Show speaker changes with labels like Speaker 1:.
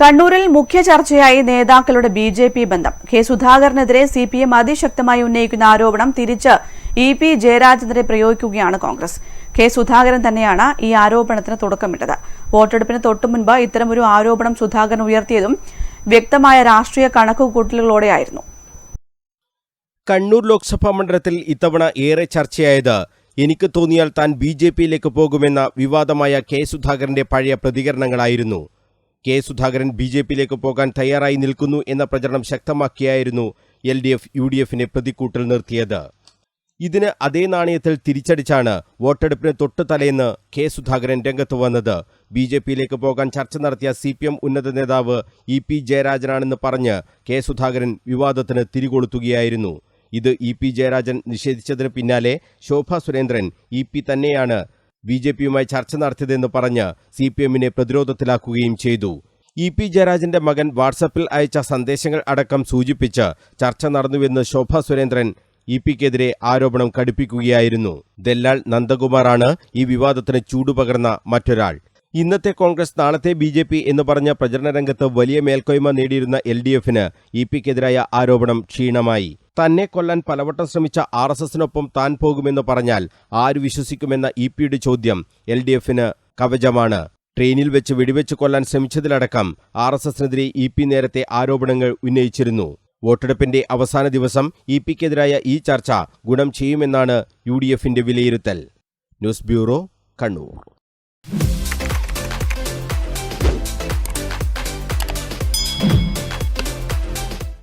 Speaker 1: കണ്ണൂരിൽ മുഖ്യ ചർച്ചയായി നേതാക്കളുടെ ബി ജെ പി ബന്ധം. കെ സുധാകരനെതിരെ സി പി എം അതിശക്തമായി ഉന്നയിക്കുന്ന ആരോപണം തിരിച്ച് ഇ പി ജയരാജനെതിരെ പ്രയോഗിക്കുകയാണ് കോൺഗ്രസ്. കെ സുധാകരൻ തന്നെയാണ് ഈ ആരോപണത്തിന് തുടക്കമിട്ടത്. വോട്ടെടുപ്പിന് തൊട്ടുമുൻപ് ഇത്തരമൊരു ആരോപണം സുധാകരൻ ഉയർത്തിയതും വ്യക്തമായ രാഷ്ട്രീയ കണക്കുകൂട്ടലുകളോടെയായിരുന്നു.
Speaker 2: കണ്ണൂർ ലോക്സഭാ മണ്ഡലത്തിൽ ഇത്തവണ ഏറെ ചർച്ചയായത് എനിക്ക് തോന്നിയാൽ താൻ ബി ജെ പിയിലേക്ക് പോകുമെന്ന വിവാദമായ കെ സുധാകരന്റെ പഴയ പ്രതികരണങ്ങളായിരുന്നു. കെ സുധാകരൻ ബി ജെ പിയിലേക്ക് പോകാൻ തയ്യാറായി നിൽക്കുന്നു എന്ന പ്രചരണം ശക്തമാക്കിയായിരുന്നു L D F U D എഫിനെ പ്രതിക്കൂട്ടിൽ നിർത്തിയത്. ഇതിന് അതേ നാണയത്തിൽ തിരിച്ചടിച്ചാണ് വോട്ടെടുപ്പിന് തൊട്ടു തലേന്ന് കെ സുധാകരൻ രംഗത്ത് വന്നത്. ബി ജെ പിയിലേക്ക് പോകാൻ ചർച്ച നടത്തിയ സി പി എം ഉന്നത നേതാവ് ഇ പി ജയരാജനാണെന്ന് പറഞ്ഞ് കെ സുധാകരൻ വിവാദത്തിന് തിരികൊളുത്തുകയായിരുന്നു. ഇത് ഇ പി ജയരാജൻ നിഷേധിച്ചതിന് പിന്നാലെ ശോഭ സുരേന്ദ്രൻ ഇ പി തന്നെയാണ് ബി ജെ പിയുമായി ചർച്ച നടത്തിയതെന്ന് പറഞ്ഞ് സി പി എമ്മിനെ പ്രതിരോധത്തിലാക്കുകയും ചെയ്തു. ഇ പി ജയരാജന്റെ മകൻ വാട്സപ്പിൽ അയച്ച സന്ദേശങ്ങൾ അടക്കം സൂചിപ്പിച്ച് ചർച്ച നടന്നുവെന്ന് ശോഭ സുരേന്ദ്രൻ ഇ പിക്കെതിരെ ആരോപണം കടുപ്പിക്കുകയായിരുന്നു. ദല്ലാൽ നന്ദകുമാറാണ് ഈ വിവാദത്തിന് ചൂടുപകർന്ന മറ്റൊരാൾ. ഇന്നത്തെ കോൺഗ്രസ് നാളത്തെ ബി ജെ പി എന്ന് പറഞ്ഞ പ്രചരണ രംഗത്ത് വലിയ മേൽക്കോയ്മ നേടിയിരുന്ന എൽ ഡി എഫിന് ഇ പിക്കെതിരായ ആരോപണം ക്ഷീണമായി. തന്നെ കൊല്ലാൻ പലവട്ടം ശ്രമിച്ച ആർ എസ് എസിനൊപ്പം താൻ പോകുമെന്ന് പറഞ്ഞാൽ ആര് വിശ്വസിക്കുമെന്ന ഇ പിയുടെ ചോദ്യം എൽ ഡി എഫിന് കവചമാണ്. ട്രെയിനിൽ വെച്ച് വെടിവെച്ച് കൊല്ലാൻ ശ്രമിച്ചതിലടക്കം ആർ എസ് എസിനെതിരെ ഇ പി നേരത്തെ ആരോപണങ്ങൾ ഉന്നയിച്ചിരുന്നു. വോട്ടെടുപ്പിന്റെ അവസാന ദിവസം ഇ പിക്കെതിരായ ഈ ചർച്ച ഗുണം ചെയ്യുമെന്നാണ് യു ഡി എഫിന്റെ വിലയിരുത്തൽ. News bureau Kannur.